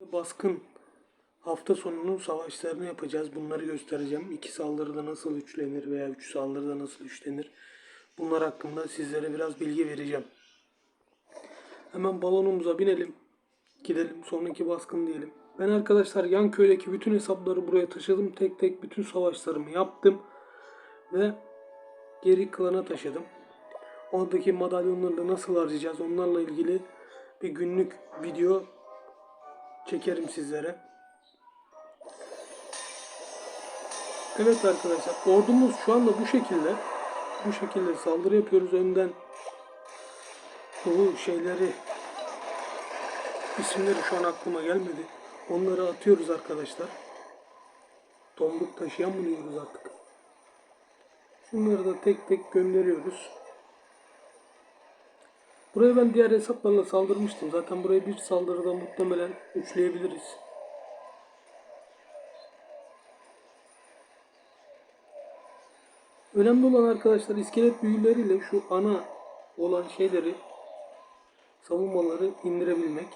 Baskın hafta sonunun savaşlarını yapacağız. Bunları göstereceğim. İki saldırıda nasıl üçlenir veya üç saldırıda nasıl üçlenir. Bunlar hakkında sizlere biraz bilgi vereceğim. Hemen balonumuza binelim. Gidelim sonraki baskın diyelim. Ben arkadaşlar yan köydeki bütün hesapları buraya taşıdım. Tek tek bütün savaşlarımı yaptım. Ve geri klana taşıdım. Oradaki madalyonları da nasıl harcayacağız onlarla ilgili bir günlük video çekerim sizlere. Evet arkadaşlar ordumuz şu anda bu şekilde. Bu şekilde saldırı yapıyoruz önden. Bu şeyleri isimleri şu an aklıma gelmedi. Onları atıyoruz arkadaşlar. Tomruk taşıyan mı diyoruz artık. Şunları da tek tek gönderiyoruz. Buraya ben diğer hesaplarla saldırmıştım. Zaten burayı bir saldırıda muhtemelen üçleyebiliriz. Önemli olan arkadaşlar iskelet büyüleriyle şu ana olan şeyleri savunmaları indirebilmek.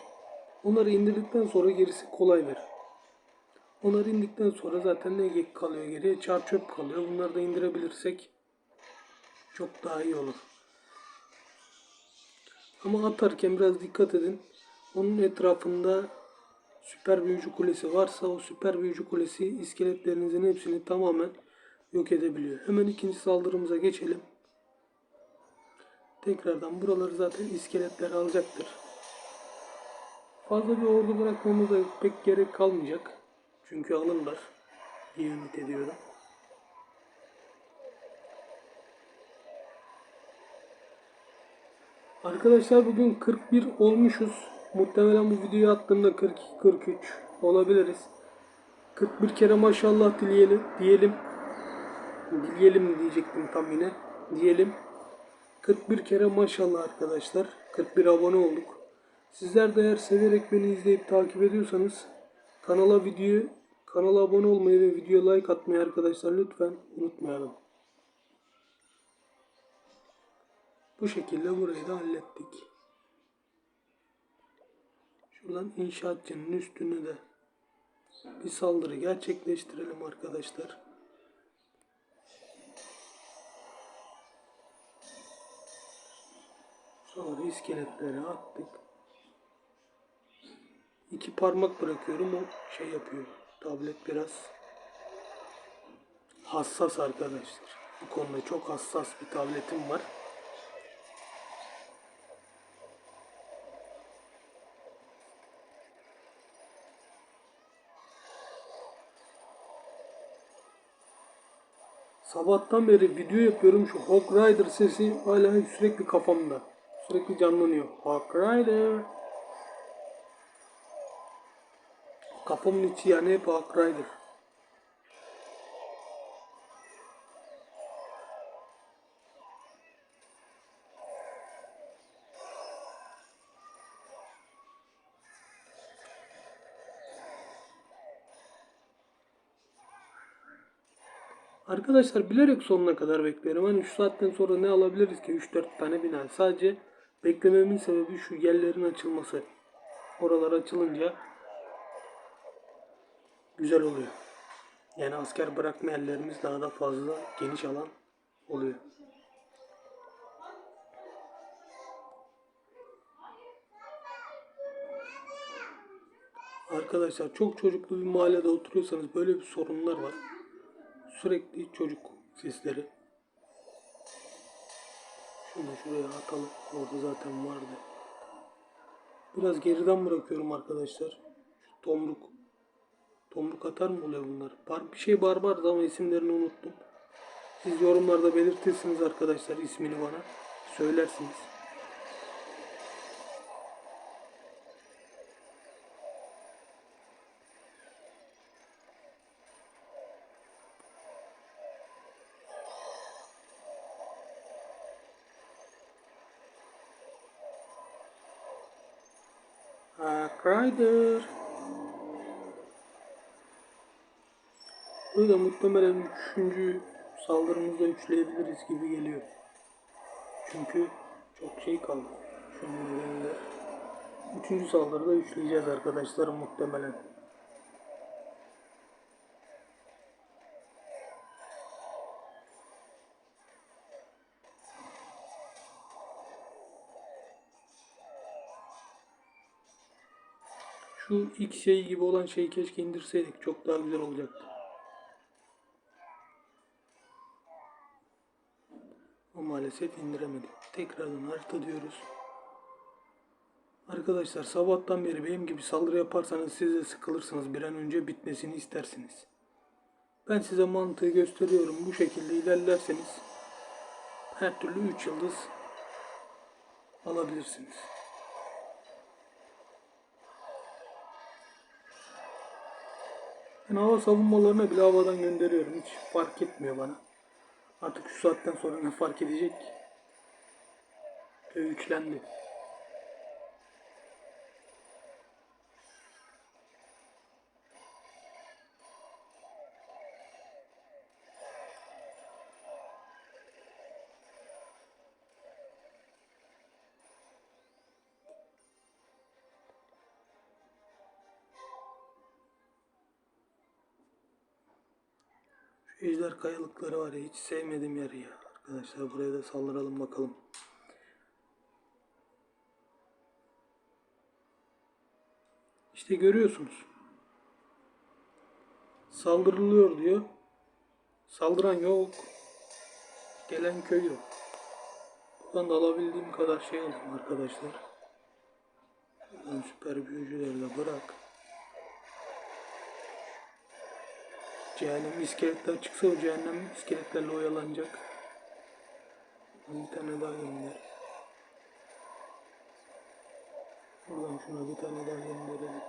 Onları indirdikten sonra gerisi kolaydır. Onları indikten sonra zaten ne kalıyor geriye? Çar çöp kalıyor. Bunları da indirebilirsek çok daha iyi olur. Ama atarken biraz dikkat edin. Onun etrafında süper büyücü kulesi varsa o süper büyücü kulesi iskeletlerinizin hepsini tamamen yok edebiliyor. Hemen ikinci saldırımıza geçelim. Tekrardan buraları zaten iskeletler alacaktır. Fazla bir ordu bırakmamıza pek gerek kalmayacak. Çünkü alırlar diye ümit ediyorum. Arkadaşlar bugün 41 olmuşuz. Muhtemelen bu videoyu attığımda 42-43 olabiliriz. 41 kere maşallah dileyelim. Diyelim. Dileyelim diyecektim tam yine. Diyelim. 41 kere maşallah arkadaşlar. 41 abone olduk. Sizler de eğer severek beni izleyip takip ediyorsanız kanala video kanala abone olmayı ve videoya like atmayı arkadaşlar lütfen unutmayalım. Bu şekilde burayı da hallettik. Şuradan inşaatçının üstüne de bir saldırı gerçekleştirelim arkadaşlar. Sonra iskeletleri attık. İki parmak bırakıyorum o şey yapıyor. Tablet biraz hassas arkadaşlar. Bu konuda çok hassas bir tabletim var. Sabahtan beri video yapıyorum. Şu Hawk Rider sesi hala sürekli kafamda. Sürekli canlanıyor. Hawk Rider. Kafamın içi yani hep Hawk Rider. Arkadaşlar bilerek sonuna kadar beklerim. Hani şu saatten sonra ne alabiliriz ki 3-4 tane bina. Sadece beklememin sebebi şu yerlerin açılması. Oralar açılınca güzel oluyor. Yani asker bırakma yerlerimiz daha da fazla geniş alan oluyor. Arkadaşlar çok çocuklu bir mahallede oturuyorsanız böyle bir sorunlar var. Sürekli çocuk sesleri. Şunu şuraya atalım. Orada zaten vardı. Biraz geriden bırakıyorum arkadaşlar. Şu tomruk. Tomruk atar mı oluyor bunlar? Bar bir şey barbardı ama isimlerini unuttum. Siz yorumlarda belirtirsiniz arkadaşlar ismini bana. Söylersiniz. Hack Rider. Burada muhtemelen üçüncü saldırımızda üçleyebiliriz gibi geliyor. Çünkü çok şey kaldı. Şunun üzerinde. Üçüncü saldırıda üçleyeceğiz arkadaşlar muhtemelen. Şu ilk şey gibi olan şeyi keşke indirseydik. Çok daha güzel olacaktı. Ama maalesef indiremedik. Tekrardan harita diyoruz. Arkadaşlar sabahtan beri benim gibi saldırı yaparsanız siz de sıkılırsınız. Bir an önce bitmesini istersiniz. Ben size mantığı gösteriyorum. Bu şekilde ilerlerseniz her türlü 3 yıldız alabilirsiniz. Ben hava savunmalarına bile havadan gönderiyorum. Hiç fark etmiyor bana. Artık şu saatten sonra ne fark edecek? Üçlendi. Ejder kayalıkları var ya hiç sevmediğim yer ya. Arkadaşlar buraya da saldıralım bakalım. İşte görüyorsunuz. Saldırılıyor diyor. Saldıran yok. Gelen köy yok. Buradan da alabildiğim kadar şey aldım arkadaşlar. Buradan süper büyücüleri de bırak. Cehennem iskeletler çıksa o cehennem iskeletlerle oyalanacak. Bir tane daha gönder. Buradan şuna bir tane daha gönderelim.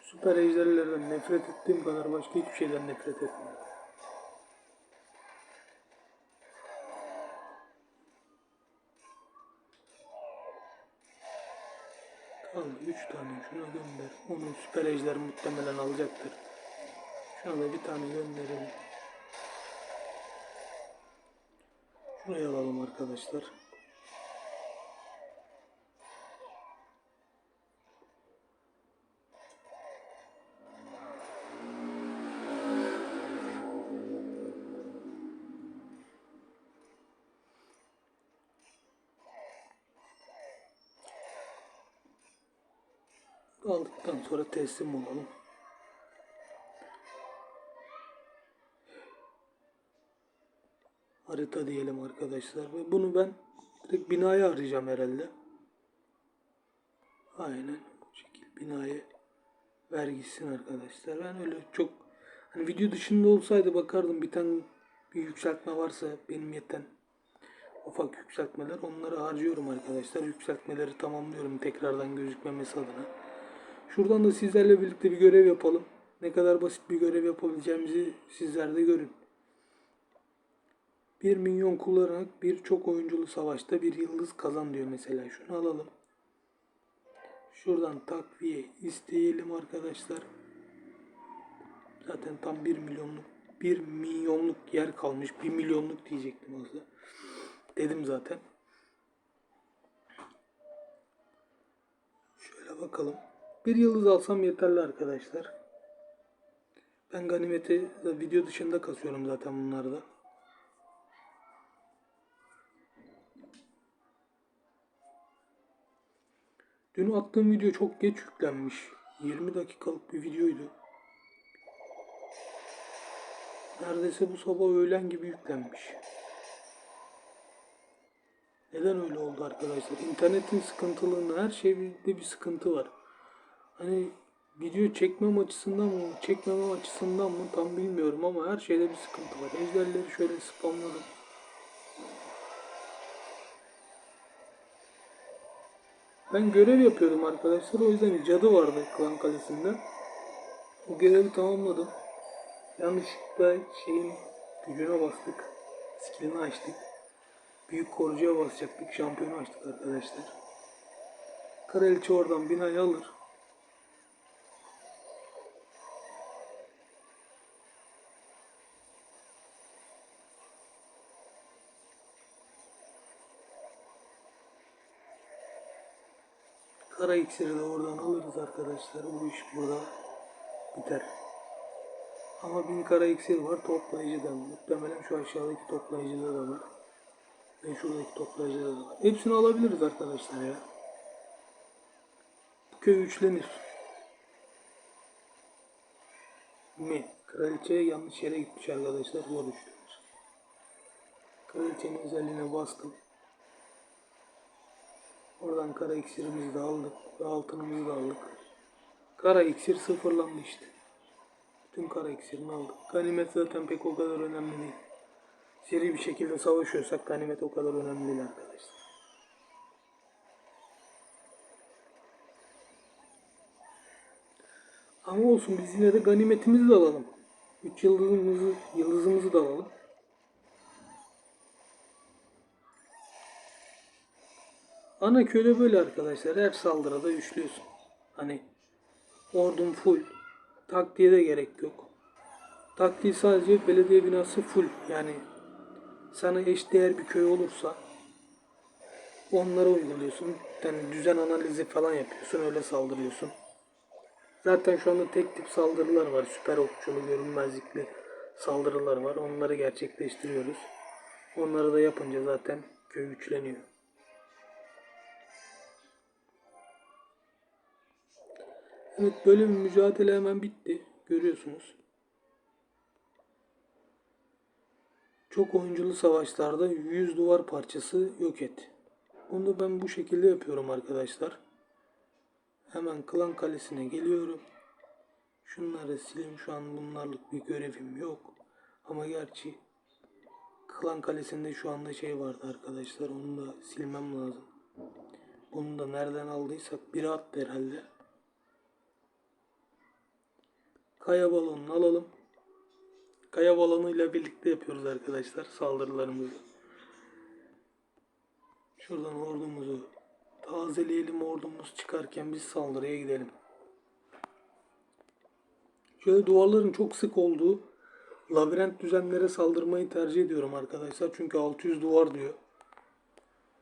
Süper ejderlerden nefret ettiğim kadar başka hiçbir şeyden nefret etmiyorum. 3 tane şuna gönder. Onun süper ejder muhtemelen alacaktır. Şuna da bir tane gönderelim. Şuraya alalım arkadaşlar. Aldıktan sonra teslim olalım. Harita diyelim arkadaşlar. Ve bunu ben direkt binaya arayacağım herhalde. Aynen bu şekil binaya ver gitsin arkadaşlar. Ben öyle çok hani video dışında olsaydı bakardım bir tane bir yükseltme varsa benim yeten ufak yükseltmeler onları harcıyorum arkadaşlar. Yükseltmeleri tamamlıyorum tekrardan gözükmemesi adına. Şuradan da sizlerle birlikte bir görev yapalım. Ne kadar basit bir görev yapabileceğimizi sizler de görün. Bir minyon kullanarak birçok oyunculu savaşta bir yıldız kazan diyor mesela. Şunu alalım. Şuradan takviye isteyelim arkadaşlar. Zaten tam 1 milyonluk 1 milyonluk yer kalmış. 1 milyonluk diyecektim aslında. Dedim zaten. Şöyle bakalım. Bir yıldız alsam yeterli arkadaşlar. Ben ganimeti video dışında kasıyorum zaten bunlarda. Dün attığım video çok geç yüklenmiş. 20 dakikalık bir videoydu. Neredeyse bu sabah öğlen gibi yüklenmiş. Neden öyle oldu arkadaşlar? İnternetin sıkıntılığında her şeyde bir sıkıntı var. Hani video çekmem açısından mı, çekmemem açısından mı tam bilmiyorum ama her şeyde bir sıkıntı var. Ejderleri şöyle spamladım. Ben görev yapıyordum arkadaşlar. O yüzden cadı vardı klan kalesinde. O görevi tamamladım. Yanlışlıkla şeyin gücüne bastık. Skillini açtık. Büyük korucuya basacaktık. Şampiyonu açtık arkadaşlar. Kraliçe oradan binayı alır. Kara iksiri de oradan alırız arkadaşlar. Bu iş burada biter. Ama bin kara iksir var toplayıcıdan. Muhtemelen şu aşağıdaki toplayıcıda da var. Ve şuradaki toplayıcıda da var. Hepsini alabiliriz arkadaşlar ya. Bu köy üçlenir. Mi? Kraliçe yanlış yere gitmiş arkadaşlar. Zor üçlenir. Kraliçenin özelliğine bastım. Oradan kara iksirimizi de aldık. Ve altınımızı da aldık. Kara iksir sıfırlandı işte. Bütün kara iksirini aldık. Ganimet zaten pek o kadar önemli değil. Seri bir şekilde savaşıyorsak ganimet o kadar önemli değil arkadaşlar. Ama olsun biz yine de ganimetimizi de alalım. Üç yıldızımızı, yıldızımızı da alalım. Ana köyde böyle arkadaşlar. Her saldırıda üçlüyorsun. Hani ordum full. Taktiğe de gerek yok. Taktiği sadece belediye binası full. Yani sana eşdeğer bir köy olursa onlara uyguluyorsun. Yani düzen analizi falan yapıyorsun. Öyle saldırıyorsun. Zaten şu anda tek tip saldırılar var. Süper okçulu, görünmezlikli saldırılar var. Onları gerçekleştiriyoruz. Onları da yapınca zaten köy güçleniyor. Evet böyle bir mücadele hemen bitti. Görüyorsunuz. Çok oyunculu savaşlarda 100 duvar parçası yok et. Bunu da ben bu şekilde yapıyorum arkadaşlar. Hemen klan kalesine geliyorum. Şunları sileyim. Şu an bunlarlık bir görevim yok. Ama gerçi klan kalesinde şu anda şey vardı arkadaşlar. Onu da silmem lazım. Bunu da nereden aldıysak biri attı herhalde. Kaya balonunu alalım. Kaya balonuyla birlikte yapıyoruz arkadaşlar saldırılarımızı. Şuradan ordumuzu tazeleyelim ordumuz çıkarken biz saldırıya gidelim. Şöyle duvarların çok sık olduğu labirent düzenlere saldırmayı tercih ediyorum arkadaşlar. Çünkü 600 duvar diyor.